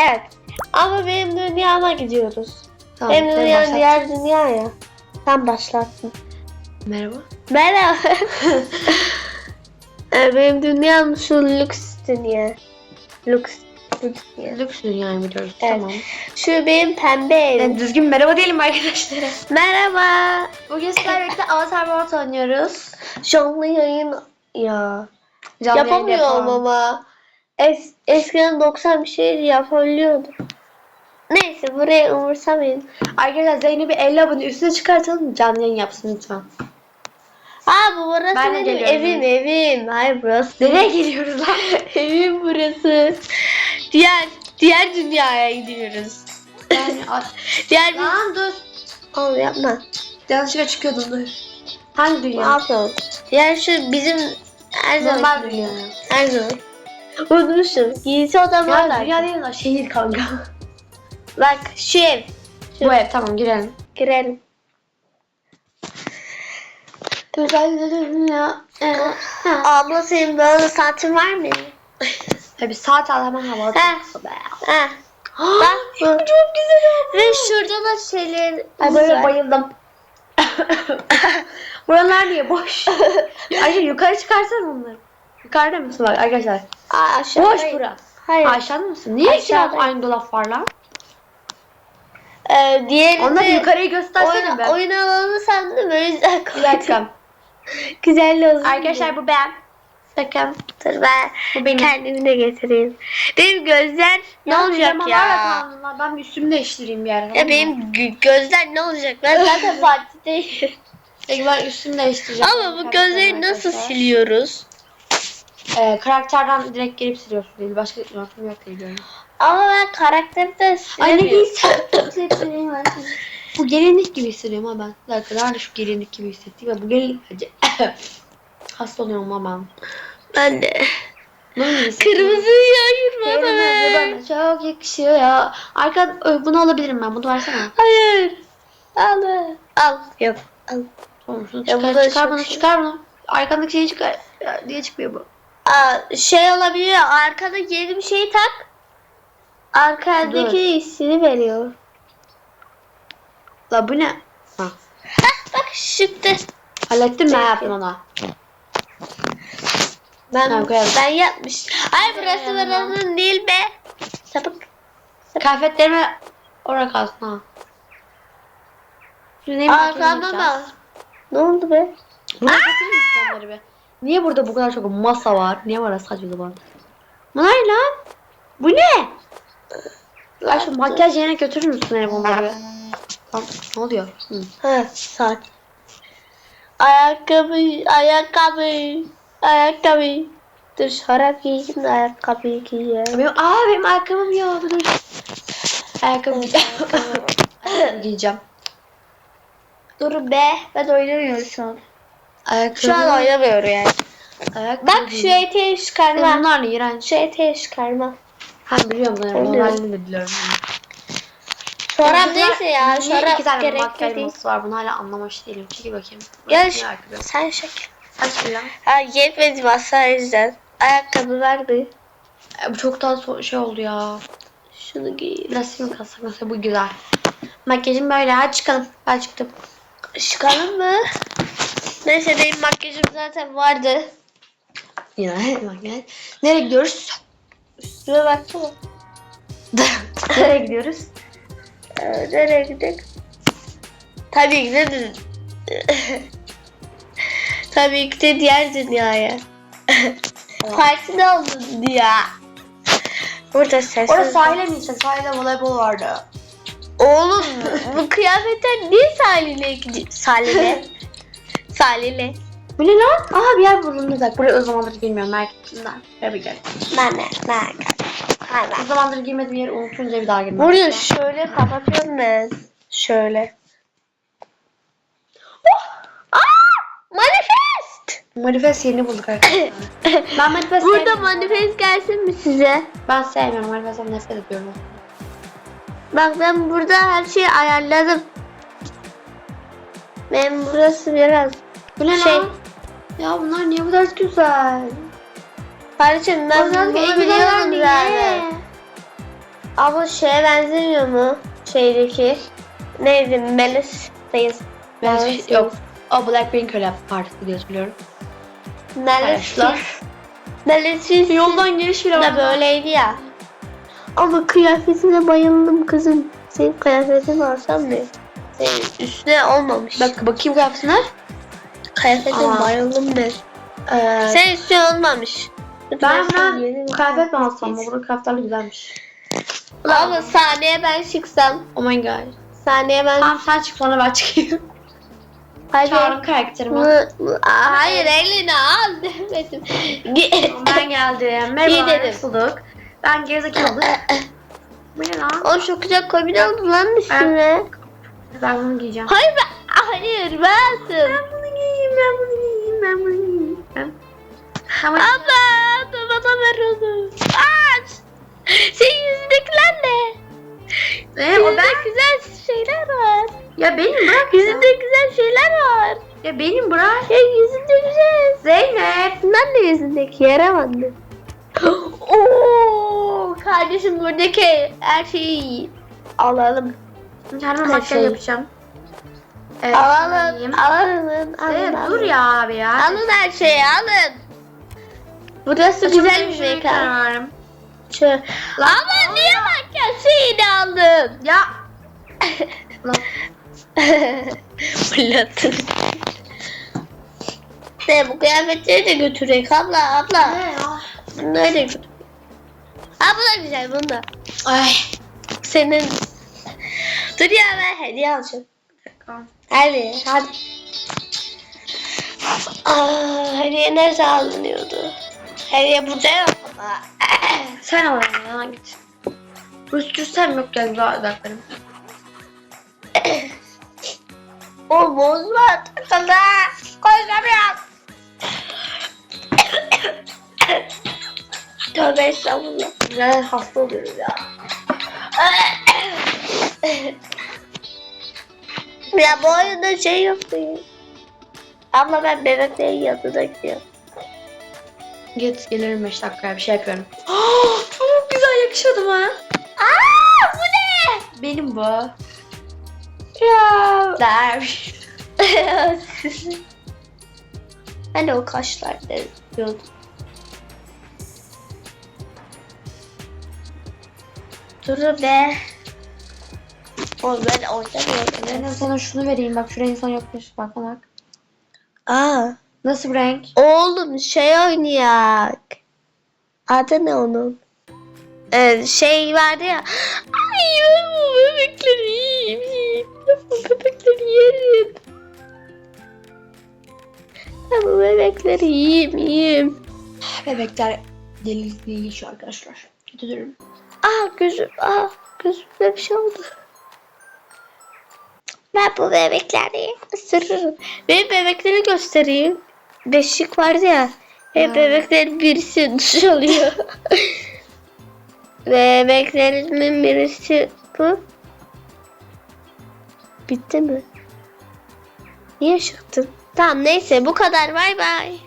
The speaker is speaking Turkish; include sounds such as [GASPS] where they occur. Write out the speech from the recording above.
Evet. Ama benim dünyama gidiyoruz. Tamam. benim sen dünya başlat. diğer dünya ya. Sen başlattın. Merhaba. Merhaba. [LAUGHS] Benim dünyam şu lüks dünya. Lüks. lüks dünya. Lüks dünyayı biliyoruz. Evet. Tamam. Şu benim pembe evim. Yani düzgün merhaba diyelim arkadaşlara. Merhaba. Bugün sizlerle birlikte Avatar World oynuyoruz. Canlı yayın ya. Canlı yayın Yapamıyorum yapalım. ama. Es, eskiden 90 bir şey yapabiliyordum. Neyse burayı umursamayın. Arkadaşlar Zeynep'i 50 abone üstüne çıkartalım canlı yayın yapsın lütfen. Aa bu burası Ben benim evim evim. Hayır burası. Nereye geliyoruz lan? [LAUGHS] evim burası. Diğer diğer dünyaya gidiyoruz. yani [LAUGHS] Diğer bir... Lan dur. Oğlum yapma. Yanlışlıkla çıkıyordum dur. Hangi Ne dünya? yapıyorsun? Yani şu bizim her Normal zaman dünya. Her zaman. Unutmuşum. Giysi odam Ya dünya değil lan şehir kanka. [LAUGHS] Bak şu ev. Bu ev tamam girelim. Girelim. Güzel dünya. Abla senin böyle saatin var mı? Tabi saat al hemen hava Ha. atıyorsun be. Ha. Bak bu. [GASPS] Çok güzel oldu. Ve şurada da şeyler Ay böyle bayıldım. [LAUGHS] Buralar niye boş? [LAUGHS] Ayşe yukarı çıkarsan onları. Yukarıda mısın bak arkadaşlar? Aa, aşağıda. Boş bura. Hayır. Aşağıda mısın? Niye Aşağıda. aynı dolap var lan? Ee, diğerinde Onları yukarıyı göstersene oyun, be. oyun alanı sandım o yüzden Bir dakika. [LAUGHS] Güzel olsun. Arkadaşlar bu ben. Bakın. Dur ben Bu benim. kendimi de getireyim. Benim gözler ne olacak ya? kanalımda. Ben bir üstümü değiştireyim bir ara. Ya benim gö- gözler ne olacak? Ben [LAUGHS] zaten partideyim. Peki ben üstümü değiştireceğim. Ama bu gözleri nasıl Arkadaşlar. siliyoruz? Ee, karakterden direkt gelip siliyorsun değil. Başka yöntem yok diye biliyorum. Ama ben karakteri de Ay silemiyorum. giysem. [LAUGHS] bu gelinlik gibi hissediyorum ha ben. Bir dakika nerede şu gelinlik gibi hissettim ya bu gelinlik. Hasta oluyorum ama ben. Ben de. Kırmızı Kırmızı bana. bana çok yakışıyor ya. Arka bunu alabilirim ben. Bunu versene. Hayır. Al. Al. Yok. Al. Tamam şunu çıkar, çıkar bunu şey. çıkar bunu. Arkandaki şeyi çıkar. Ya, niye çıkmıyor bu? Aa, şey olabilir. Arkada yeni bir şey tak. Arkadaki hissini veriyor. La bu ne? Ha. Hah bak çıktı. Hallettim ben yaptım ona. Ben Tamam, koyalım. ben yapmış. Ay burası buranın değil be. Sapık. Kıyafetlerimi oraya kalsın ha. Şimdi Arkama bak. Ne oldu be? Buraya getirir misin onları be? Niye burada bu kadar çok masa var? Niye var saçma zaman? Bunlar ne lan? Bu ne? Ay şu makyaj yerine götürür müsün ev onları? Lan, ne oluyor? Hı. Ha saat. Ayakkabı, ayakkabı, ayakkabı. Dur şarap giyeyim de ayakkabıyı giyeyim. Benim, aa benim ayakkabım yok. Dur. Ayakkabı giyeceğim. Dur be ben oynamıyorum şu an. Ayakkabı. Şu an oynamıyorum yani. Ayakkabı Bak şu eteği Ya çıkarma. Bunlar iğrenç. Şu eteği çıkarma. Ha biliyorum ben. Biliyorum. Normalini de biliyorum. Çorap neyse ya. Niye iki Çorap tane gerekli değil. var? Bunu hala anlamış değilim. Çekil bakayım. Ayakkabı. Sen şeker. Aç bir lan. Ha yetmedi masa yüzden. Ayakkabı mı? E, Bu çoktan so- şey oldu ya. Şunu giy. Biraz film kalsak mesela bu güzel. Makyajım böyle. Hadi çıkalım. Ben çıktım. Çıkalım mı? Neyse benim makyajım zaten vardı. Yine makyaj. Nereye gidiyoruz? Üstüme baksana. Nereye gidiyoruz? [LAUGHS] Ee, nereye gidelim? Tabii ki de [LAUGHS] Tabii ki de diğer dünyaya. [LAUGHS] Parti ne oldu dünya? Burada ses. Orası sahile mi işte? Sahilde voleybol vardı. Oğlum bu kıyafetler niye sahile gidiyor? Sahile. Sahile. Bu ne lan? Aha bir yer buldum da. Buraya o zamandır girmiyorum merkezinden. Şöyle bir gel. Ben de. Ben de. O zamandır girmediğim yeri unutunca bir daha girmem. Buraya şöyle kapatıyorum ben. Şöyle. Oh! Aa! Manifest! Manifest yerini bulduk arkadaşlar. [LAUGHS] ben manifest Burada sevmiyorum. manifest gelsin mi size? Ben sevmiyorum. Manifestten nefret ediyorum. Bak ben burada her şeyi ayarladım. Ben burası biraz Bu ne Şey- lan? Ya bunlar niye bu kadar güzel? Kardeşim ben bunu güzeller zaten. Abla şeye benzemiyor mu? Şeydeki. Neydi? Melis Sayız. Ben yok. O Black Pink öyle partisi diye biliyorum. Melis. Melis'in Yoldan geliş bile var. böyleydi ya. Ama kıyafetine bayıldım kızım. Senin kıyafetin alsam mı? Senin üstüne olmamış. Bak bakayım kıyafetine. Kıyafetine Aa. bayıldım ben. Ee, Senin üstüne olmamış. ben ben kıyafet mi alsam? kıyafet. Bu kıyafetler güzelmiş. Ama sahneye ben çıksam. Oh my god. Sahneye ben... Tamam sen çık sonra ben çıkayım. Hadi. Çağırın karakterimi. Hayır elini al demedim. Ben geldim. [LAUGHS] İyi Merhaba. dedim. Nasıldık? Ben gerizekalı. [LAUGHS] Bu ne lan? O çok güzel kombin oldu lan üstüne. Ben bunu giyeceğim. Hayır ben... Hayır ben. Giyeyim, ben bunu giyeyim, ben bunu giyeyim. Ben... Ama Abla ver onu. Aç. Senin yüzündekiler ne? e, o ben... güzel şeyler var. Ya benim bırak ya. Yüzünde güzel şeyler var. Ya benim bırak. Ya yüzünde güzel. Zeynep. Ben de yüzündeki baktım. Oo, kardeşim buradaki her şeyi alalım. Her makyaj şey. yapacağım. Evet, Alalım, giyeyim. alalım, alın, Zeynep alın. dur ya abi ya. Alın her şeyi, alın. Burası güzel bir mekan. mekan. Şu. Ama niye makyaj şeyini aldın? Ya. [LAUGHS] Lan. Fırlattın. Ne bu kıyafetleri de götürek abla abla. Ne ya? Bunları da götür. Ha bu da güzel bunu da. Ay. Senin. Dur ya ben hediye alacağım. Hadi hadi. Aa, hediye nerede alınıyordu? Hediye burada yok ama. [CLEARS THROAT] Sen al ya git. Rüstürsem yok gel daha odaklarım. o [CLEARS THROAT] bozma takıldı. Koyamıyorum. [CLEARS THROAT] Tövbe estağfurullah. Güzel hasta oluyoruz ya. Ya bu oyunda şey yok değil. Abla ben bebeklerin yanına gidiyorum. Git gelirim 5 dakikaya bir şey yapıyorum. [GASPS] Çok güzel yakışmadı mı? Aa bu ne? Benim bu. Ya. Der. [LAUGHS] hani o kaşlar diyordum. Dur be. Oğlum ben oynamıyorum. Ben sana şunu vereyim bak şuraya insan yokmuş bak bak. Aa. Nasıl renk? Oğlum şey oynayak. Adı ne onun? Ee, şey vardı ya. Ay ben bu bebekleri yiyeyim. Ben bu bebekleri yerim. Ben bu bebekleri yiyeyim yiyeyim. Bebekler deli geçiyor arkadaşlar. Kötü durum. Aa gözüm, aa gözümde bir şey oldu. Ben bu bebekleri ısırırım. Benim bebekleri göstereyim. Beşik vardı ya. Ha. bebeklerin birisi duş alıyor. [LAUGHS] Bebeklerimin birisi bu. Bitti mi? Niye çıktın? Tamam neyse bu kadar bay bay.